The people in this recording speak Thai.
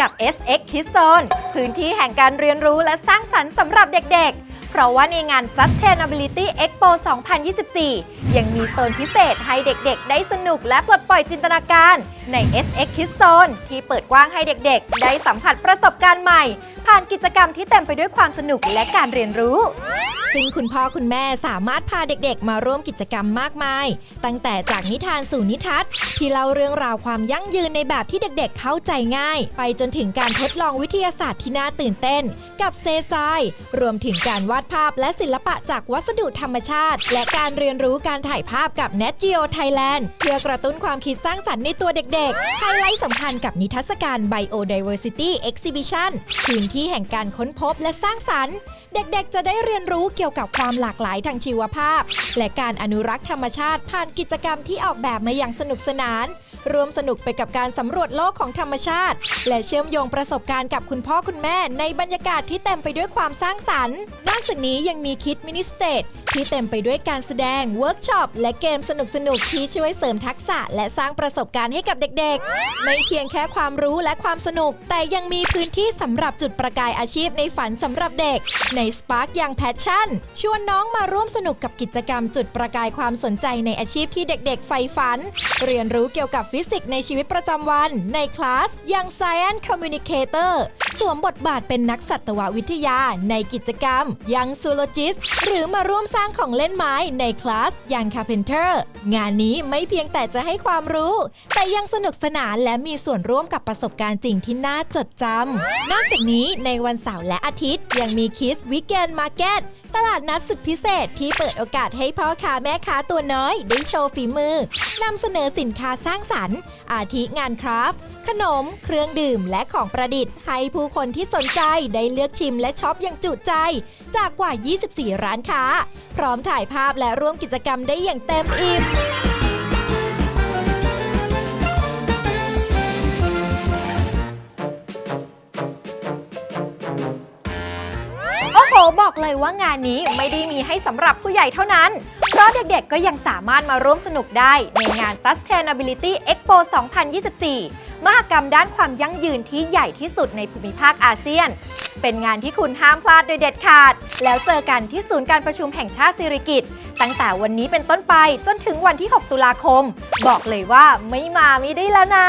กับ SX Kids Zone พื้นที่แห่งการเรียนรู้และสร้างสรรค์สำหรับเด็กๆ เพราะว่าในงาน Sustainability Expo 2024 ยังมีโซนพิเศษให้เด็กๆ ได้สนุกและปลดปล่อยจินตนาการใน SX Kids Zone ที่เปิดกว้างให้เด็กๆ ได้สัมผัสประสบการณ์ใหม่ ผ่านกิจกรรมที่เต็มไปด้วยความสนุกและการเรียนรู้ ซึ่งคุณพ่อคุณแม่สามารถพาเด็กๆ มาร่วมกิจกรรมมากมาย ตั้งแต่จากนิทานสู่นิทัศน์ที่เล่าเรื่องราวความยั่งยืนในแบบที่เด็กๆ เข้าใจง่าย ไปจนถึงการทดลองวิทยาศาสตร์ที่น่าตื่นเต้น กับเซซายรวมถึงการวาดภาพและศิลปะจากวัสดุธรรมชาติ และการเรียนรู้การถ่ายภาพกับ Net Geo Thailand เพื่อกระตุ้นความคิดสร้างสรรค์ในตัวเด็กๆไฮไลท์สำคัญกับนิทรรศการ Biodiversity Exhibition พื้นที่แห่งการค้นพบและสร้างสรรค์ เด็กๆ จะได้เรียนรู้เกี่ยวกับความหลากหลายทางชีวภาพ และการอนุรักษ์ธรรมชาติผ่านกิจกรรมที่ออกแบบมาอย่างสนุกสนาน ร่วมสนุกไปกับการสำรวจโลกของธรรมชาติ และเชื่อมโยงประสบการณ์กับคุณพ่อคุณแม่ ในบรรยากาศที่เต็มไปด้วยความสร้างสรรค์ นอกจากนี้ยังมีคิดมินิสเตทที่เต็มไปด้วยการแสดงเวิร์กช็อปและเกมสนุกๆที่ช่วยเสริมทักษะ และสร้างประสบการณ์ให้กับเด็กๆ ไม่เพียงแค่ความรู้และความสนุก แต่ยังมีพื้นที่สำหรับจุดประกายอาชีพในฝันสำหรับเด็ก ใน Spark ยังแพชชั่นชวนน้องมาร่วมสนุกกับกิจกรรม จุดประกายความสนใจในอาชีพที่เด็กๆใฝ่ฝัน เรียนรู้เกี่ยวกับฟิสิกส์ในชีวิตประจำวัน ในคลาสยัง Science Communicator สวมบทบาทเป็นนักสัตววิทยาในกิจกรรม ยัง Zoologist หรือมาร่วมสร้างของเล่นไม้ในคลาสยัง Carpenter งานนี้ไม่เพียงแต่จะให้ความรู้ แต่ยังสนุกสนานและมีส่วนร่วมกับประสบการณ์จริงที่น่าจดจำนอกจากนี้ในวันเสาร์และอาทิตย์ ยังมีคิสวิกเกนมาร์เก็ตตลาดนัดสุดพิเศษที่เปิดโอกาสให้พ่อค้าแม่ค้าตัวน้อย ได้โชว์ฝีมือนำเสนอสินค้าสร้างสรรค์อาทิงานคราฟต์ขนม เครื่องดื่มและของประดิษฐ์ ให้ผู้คนที่สนใจได้เลือกชิมและช็อปอย่างจุใจ จากกว่า 24 ร้านค้า พร้อมถ่ายภาพและร่วมกิจกรรมได้อย่างเต็มอิ่มโอ้โหบอกเลยว่างานนี้ไม่ได้มีให้สำหรับผู้ใหญ่เท่านั้น ราะเด็กๆก็ยังสามารถมาร่วมสนุกได้ในงาน Sustainability Expo 2024 มหกรรมด้านความยั่งยืนที่ใหญ่ที่สุดในภูมิภาคอาเซียน เป็นงานที่คุณห้ามพลาดโดยเด็ดขาด แล้วเจอกันที่ศูนย์การประชุมแห่งชาติสิริกิติ์ตั้งแต่วันนี้เป็นต้นไปจนถึงวันที่ 6 ตุลาคม บอกเลยว่าไม่มาไม่ได้แล้วนะ